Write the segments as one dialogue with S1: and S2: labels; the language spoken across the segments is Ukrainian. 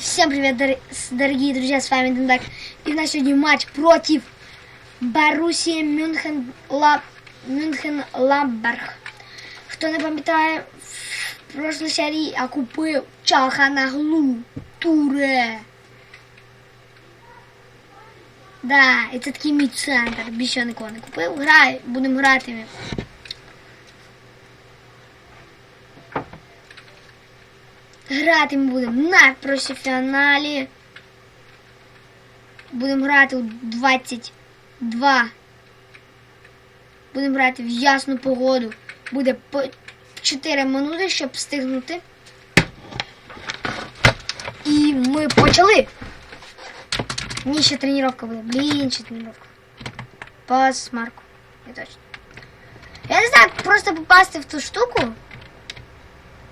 S1: Всем привет, дор- дорогие друзья, с вами Дендак. И у нас сегодня матч против Боруссии Мюнхен, Ла... Мюнхен Ламберг. Хто не пам'ятає, в прошлій серії я купив Чалханаглу Туре. Да, і це такий мій центр. Більше не купив. Граю, будемо грати. Грати ми будемо на професіоналі. Будемо грати у 22. Будемо грати в ясну погоду. Буде по 4 минути, щоб встигнути. І ми почали. Ні, ще тренування буде. Блін, ще тренування. Пас Марку. Не точно. Я не знаю, просто попасти в ту штуку.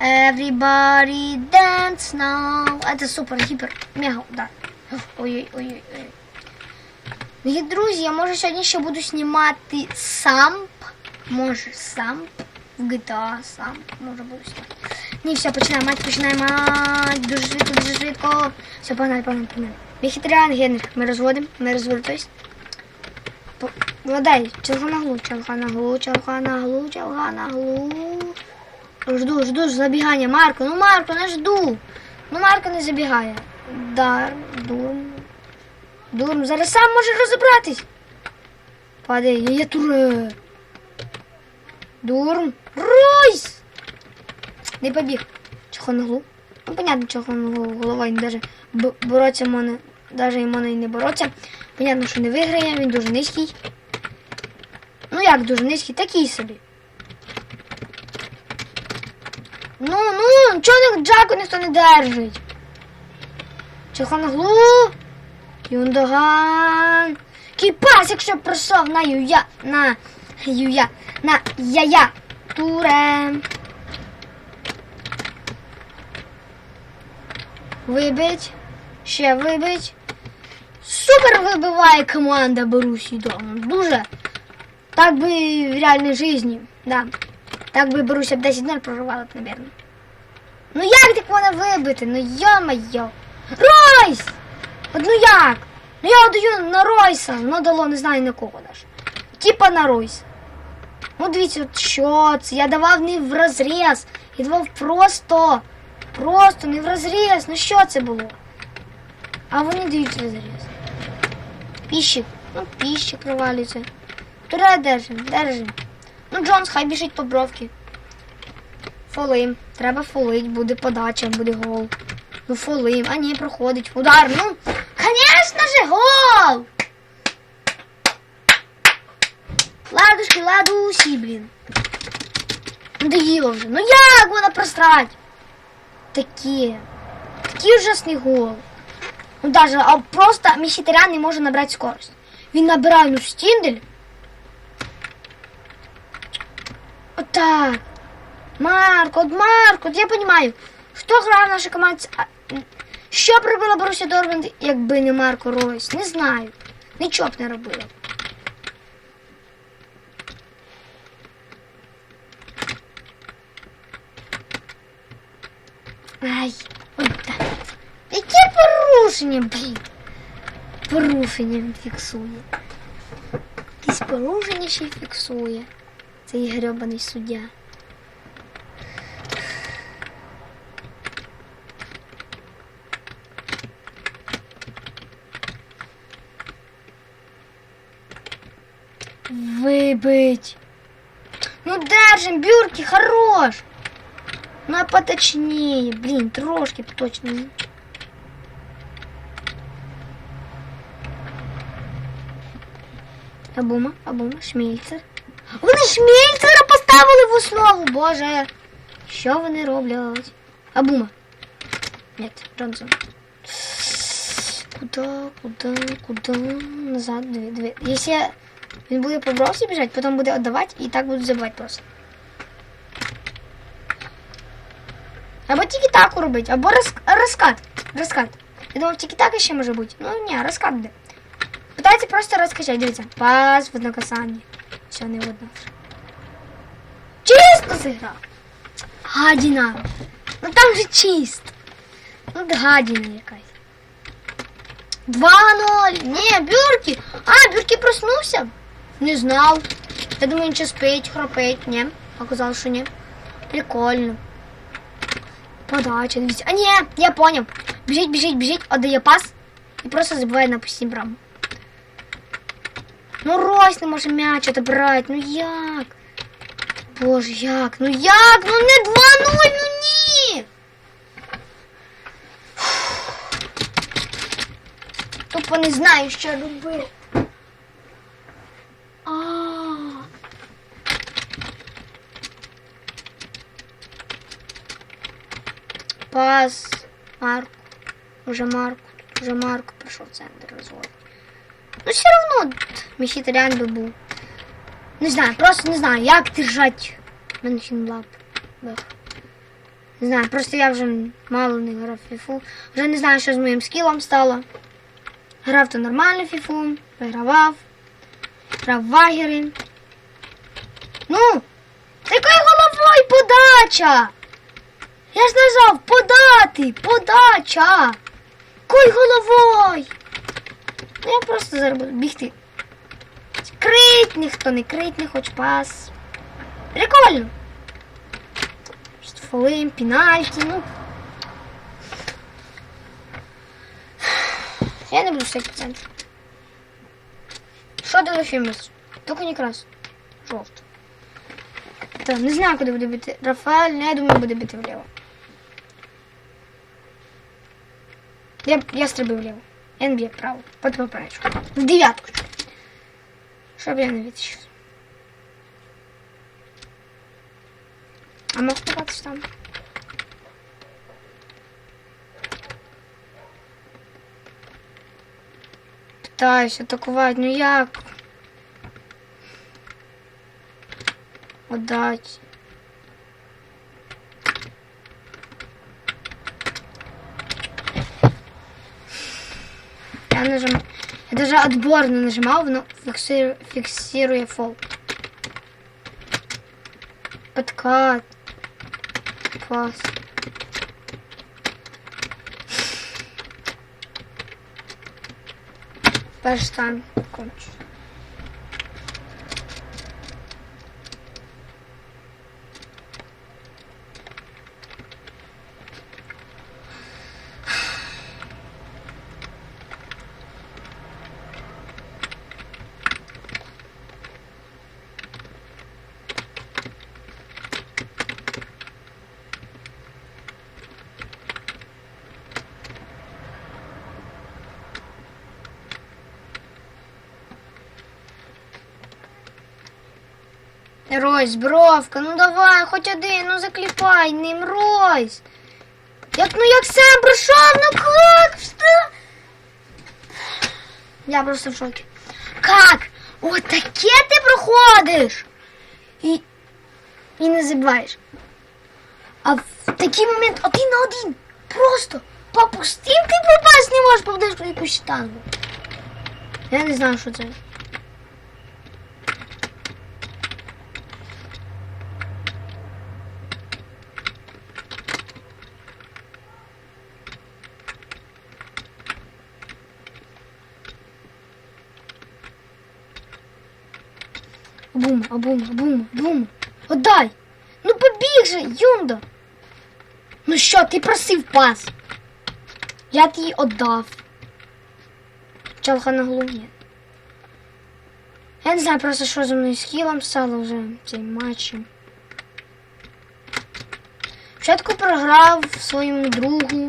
S1: Everybody dance now. Это супер, гіпер, мега удар. Ой-ой-ой. Друзі, я може сьогодні ще буду знімати самп. Може самп. В GTA самп. Може буду знімати. Ні, все, починаємо, мать, починаємо. Мать, дуже швидко, дуже швидко. Все, погнали, погнали, погнали. Вегетаріан генер. Ми розводимо, ми розводимо, тобто. По- Владай, челганаглу, челганаглу, челганаглу, челганаглу. Жду, жду забігання. Марко, ну Марко, не жду. Ну Марко не забігає. Дар, дурм. Дурм, зараз сам може розібратись. Падай, я туре. Дурм. Ройс! Не побіг. Чого на глу? Ну, понятно, чого на глу. Голова він даже бороться мене. Даже і не бороться. Понятно, що не виграє, він дуже низький. Ну як дуже низький, такий собі. Ну, ну, чого не Джаку ніхто не держить? Чеханаглу, Юндаган. Кіпас, якщо пройшов на юя, на юя, на я-я. Туре. Вибить. Ще вибить. Супер вибиває команда Борусі дома. Дуже. Так би в реальній житті. Да. Так би Боруся б 10-0 прорвала б, напевно. Ну як так вона вибити? Ну йо-моє. Ройс! От ну як? Ну я даю на Ройса, ну дало не знаю на кого даже. Типа на Ройса. Ну дивіться, от що це? Я давав не в розріз. Я давав просто. Просто не в розріз. Ну що це було? А вони дають розріз. Піщик. Ну, піщик провалюється. Туре держим, держим. Ну, Джонс, хай біжить по бровки. Фолим. Треба фолить, буде подача, буде гол. Ну, фолим. А ні, проходить. Удар. Ну, конечно же, гол! Ладушки, ладусі, блін. Надоїло вже. Ну як вона просрать? Таке. Такий ужасний гол. Ну даже, а просто Міхітарян не може набрати скорость. Він набирає ну стіндель. Отак. Марко, от Марко, я розумію, хто грав в нашій команді? А, м, Що б робила Боруся Дормунд, якби не Марко Ройс? Не знаю. Нічого б не робила. Ай, от так. Яке порушення, блін? Порушення він фіксує. Якісь порушення ще й фіксує. Цей гребаний суддя. Вибить. Ну держим, Бюрки, хорош. Ну а поточнее, блин, трошки поточнее. Абума, Абума, Шмельцер. Вони Шмельцера поставили в основу, боже. Що вони роблять? Абума. Нет, Джонсон. Куда, куда, куда? Назад, дві, дві. Якщо він буде по бросі біжати, потім буде віддавати і так будуть забивати просто. Або тільки таку робити, або роз, розкат. Розкат. Я думав, тільки так ще може бути. Ну ні, розкат буде. Питайте просто розкачати, дивіться. Пас в одно касання. Все, не видно. Чисто зіграв. Гадіна. Ну там же чисто. Ну, гадіна якась. 2-0. Ні, Бюрки. А, Бюрки проснувся. Не знав. Я думаю, він ще спить, храпить. Ні. Оказалось, що ні. Прикольно. Подача, дивіться. А ні, я поняв. Біжить, біжить, біжить, отдає пас і просто забиває на пустій браму. Ну, Ройс не може м'яч отобрати. Ну як? Боже, як? Ну як? Ну не 2-0, ну ні! Тупо не знаю, що робити. А. Пас. Марку. Уже Марку. Уже Марку прийшов в центр розвод. Ну все равно Михітарян би був. Не знаю, просто не знаю, як держать Менхінлап. Не знаю, просто я вже мало не грав в фіфу. Вже не знаю, що з моїм скілом стало. Грав то нормально в фіфу, вигравав, грав вагери. Ну, такою головою подача! Я ж нажав подати, подача! Кой головою! Ну я просто зараз бігти. Крить ніхто не крить, не хоч пас. Прикольно. Штрафовим, пенальті, ну. Я не буду 100%. Що дали Фімус? Тільки не крас. Жовто. Так, не знаю, куди буде бити Рафаель, але я думаю, буде бити вліво. Я, я стрибаю вліво. Б'є вправо. Потім поперечку. В дев'ятку. Щоб я не відчув. А мог ховатися там? Питаюсь атакувати, ну як? Отдать. Нажимаю. Я даже отборно нажимал, но фиксирую, фол. Подкат. Пас. Перш там. Ройс, бровка, ну давай, хоч один, ну закліпай ним, Ройс. Як ну як сам пройшов, ну как? Что? Я просто в шокі. Как? От таке ти проходиш? І, і не забуваєш. А в такий момент один на один. Просто попустив ти попасть не можеш, попадеш в якусь штангу. Я не знаю, що це. Бум, бум, бум, бум. Отдай. Ну побіг же, Юнда. Ну що, ти просив пас? Я тобі віддав. Чалха на голові. Я не знаю просто, що зі мною з хілом стало вже в цій матчі. Спочатку програв своєму другу.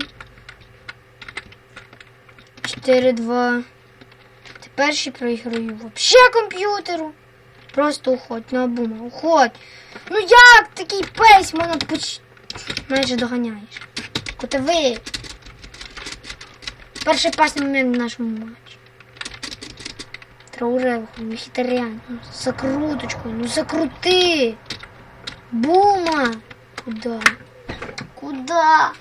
S1: 4-2. Тепер ще проіграю вообще комп'ютеру. Просто уходь, ну обума, уходь. Ну як такий песь мене поч... майже доганяєш. Котовий. Перший пасний момент в нашому матчі. Траурел, Мхітарян. Ну, закруточкою, ну закрути. Бума. Куда? Куда?